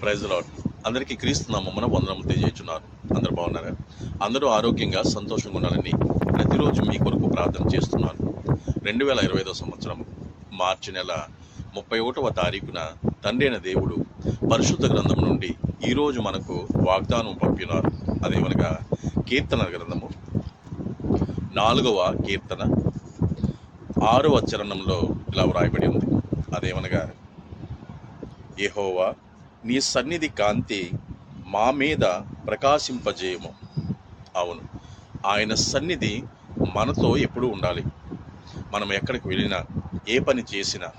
Praise lord అందరికీ క్రీస్తు నామమ్మన వందనములు తెలియజేస్తున్నారు అందరు బాగున్నారా? అందరూ ఆరోగ్యంగా సంతోషంగా ఉండాలని ప్రతిరోజు మీ కొరకు ప్రార్థన చేస్తున్నాను. రెండు వేల ఇరవై ఐదో సంవత్సరం మార్చి నెల ముప్పై ఒకటవ తారీఖున తండ్రి అయిన దేవుడు పరిశుద్ధ గ్రంథం నుండి ఈరోజు మనకు వాగ్దానం పంపినారు. అదేమనగా కీర్తన గ్రంథము. నాలుగవ కీర్తన ఆరవ చరణంలో ఇలా వ్రాయబడి ఉంది. అదేమనగా యెహోవా నీ సన్నిధి కాంతి మా మీద ప్రకాశింపజేయము. అవును ఆయన సన్నిధి మనతో ఎప్పుడూ ఉండాలి. మనం ఎక్కడికి వెళ్ళినా ఏ పని చేసినా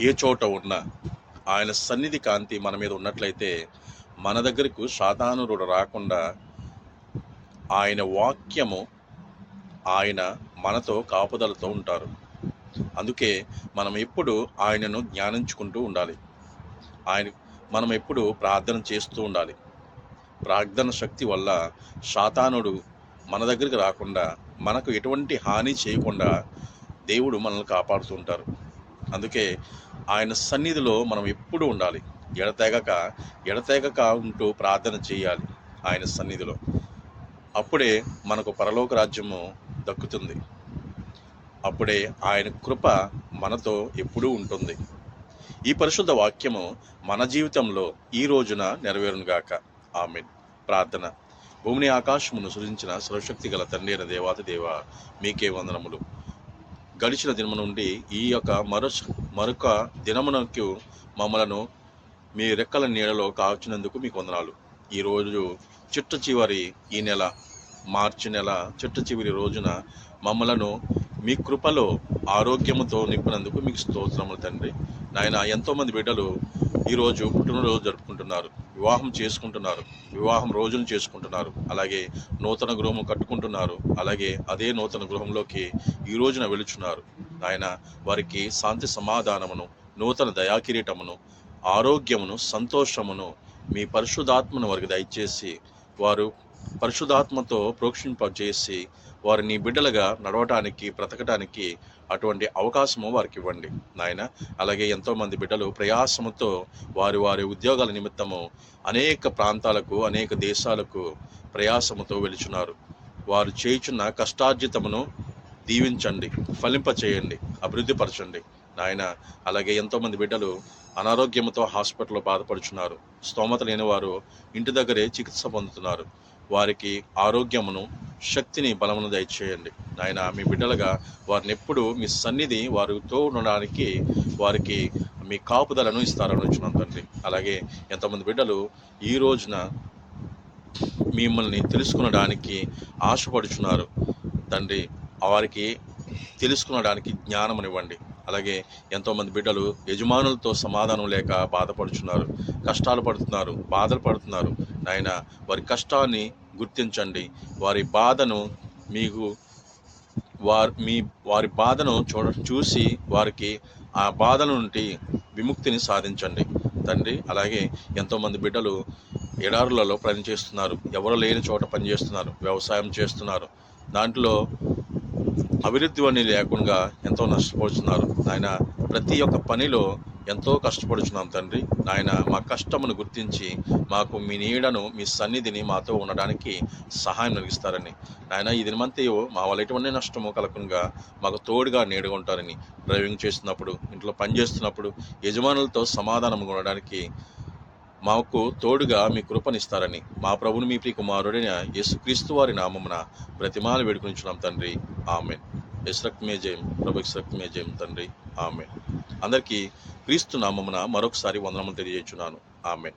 ఏ చోట ఉన్నా ఆయన సన్నిధి కాంతి మన మీద ఉన్నట్లయితే మన దగ్గరకు శాతానురుడు రాకుండా ఆయన వాక్యము ఆయన మనతో కాపుదలతో ఉంటారు. అందుకే మనం ఎప్పుడు ఆయనను జ్ఞానించుకుంటూ ఉండాలి. ఆయన మనం ఎప్పుడు ప్రార్థన చేస్తూ ఉండాలి. ప్రార్థన శక్తి వల్ల శాతానుడు మన దగ్గరికి రాకుండా మనకు ఎటువంటి హాని చేయకుండా దేవుడు మనల్ని కాపాడుతూ ఉంటారు. అందుకే ఆయన సన్నిధిలో మనం ఎప్పుడు ఉండాలి. ఎడతెగక ఎడతెగక ఉంటూ ప్రార్థన చేయాలి ఆయన సన్నిధిలో. అప్పుడే మనకు పరలోక రాజ్యము దక్కుతుంది. అప్పుడే ఆయన కృప మనతో ఎప్పుడూ ఉంటుంది. ఈ పరిశుద్ధ వాక్యము మన జీవితంలో ఈ రోజున నెరవేరునుగాక ఆమె ప్రార్థన. భూమిని ఆకాశమును సృజించిన సర్వశక్తి గల తండ్రి అయిన దేవాతి దేవ మీకే వందనములు. గడిచిన దినము నుండి ఈ యొక్క మరొ మరొక దినమునకు మమ్మలను మీ రెక్కల నీడలో కాచినందుకు మీకు వందనాలు. ఈరోజు చిట్ట చివరి ఈ నెల మార్చి నెల చిట్ట చివరి రోజున మమ్మలను మీ కృపలో ఆరోగ్యముతో నింపినందుకు మీకు స్తోత్రములు తండ్రి. నాయన ఎంతోమంది బిడ్డలు ఈరోజు పుట్టినరోజు జరుపుకుంటున్నారు వివాహం చేసుకుంటున్నారు వివాహం రోజును చేసుకుంటున్నారు అలాగే నూతన గృహము కట్టుకుంటున్నారు అలాగే అదే నూతన గృహంలోకి ఈ రోజున వెలుచున్నారు ఆయన వారికి శాంతి సమాధానమును నూతన దయాకిరీటమును ఆరోగ్యమును సంతోషమును మీ పరిశుధాత్మను వారికి దయచేసి వారు పరిశుద్ధాత్మతో ప్రోక్షింపజేసి వారిని బిడ్డలుగా నడవటానికి బ్రతకటానికి అటువంటి అవకాశము వారికి ఇవ్వండి. నాయన అలాగే ఎంతోమంది బిడ్డలు ప్రయాసముతో వారి వారి ఉద్యోగాల నిమిత్తము అనేక ప్రాంతాలకు అనేక దేశాలకు ప్రయాసముతో వెలుచున్నారు వారు చేయుచున్న కష్టార్జితమును దీవించండి ఫలింప చేయండి అభివృద్ధిపరచండి నాయన అలాగే ఎంతోమంది బిడ్డలు అనారోగ్యంతో హాస్పిటల్లో బాధపడుచున్నారు. స్తోమత లేని వారు ఇంటి దగ్గరే చికిత్స పొందుతున్నారు. వారికి ఆరోగ్యమును శక్తిని బలమును దయచేయండి. నాయన మీ బిడ్డలుగా వారిని ఎప్పుడు మీ సన్నిధి వారితో ఉండడానికి వారికి మీ కాపుదలను ఇస్తారని వచ్చినాం తండ్రి. అలాగే ఎంతమంది బిడ్డలు ఈ రోజున మిమ్మల్ని తెలుసుకునడానికి ఆశపడుచున్నారు. తండ్రి వారికి తెలుసుకునడానికి జ్ఞానమునివ్వండి. అలాగే ఎంతోమంది బిడ్డలు యజమానులతో సమాధానం లేక బాధపడుచున్నారు కష్టాలు పడుతున్నారు బాధలు పడుతున్నారు. నాయన వారి కష్టాన్ని గుర్తించండి. వారి బాధను మీకు వారు మీ వారి బాధను చూడ చూసి వారికి ఆ బాధల నుండి విముక్తిని సాధించండి. తండ్రి అలాగే ఎంతోమంది బిడ్డలు ఎడారులలో పనిచేస్తున్నారు. ఎవరు లేని చోట పనిచేస్తున్నారు వ్యవసాయం చేస్తున్నారు. దాంట్లో అభివృద్ధి అని లేకుండా ఎంతో నష్టపోతున్నారు. నాయన ప్రతి ఒక్క పనిలో ఎంతో కష్టపడుచున్నాం తండ్రి. నాయన మా కష్టమును గుర్తించి మాకు మీ నీడను మీ సన్నిధిని మాతో ఉండడానికి సహాయం కలిగిస్తారని. నాయన ఈ దినమంతయో మా వల్ల ఎటువంటి నష్టము కలగకుండా మాకు తోడుగా నీడగా ఉంటారని. డ్రైవింగ్ చేస్తున్నప్పుడు ఇంట్లో పని చేస్తున్నప్పుడు యజమానులతో సమాధానం ఉండడానికి మాకు తోడుగా మీ కృపనిస్తారని. మా ప్రభుని మీ ప్రియ కుమారుడైన యేసుక్రీస్తు వారి నామమున ప్రతిమాలు వేడుకొనిచున్నాం తండ్రి. ఆమె యశ్రక్మే జయం ప్రభు యశ్రక్మే జయం తండ్రి. ఆమె అందరికీ క్రీస్తు నామమున మరొకసారి వందనములు తెలియజేస్తున్నాను ఆమె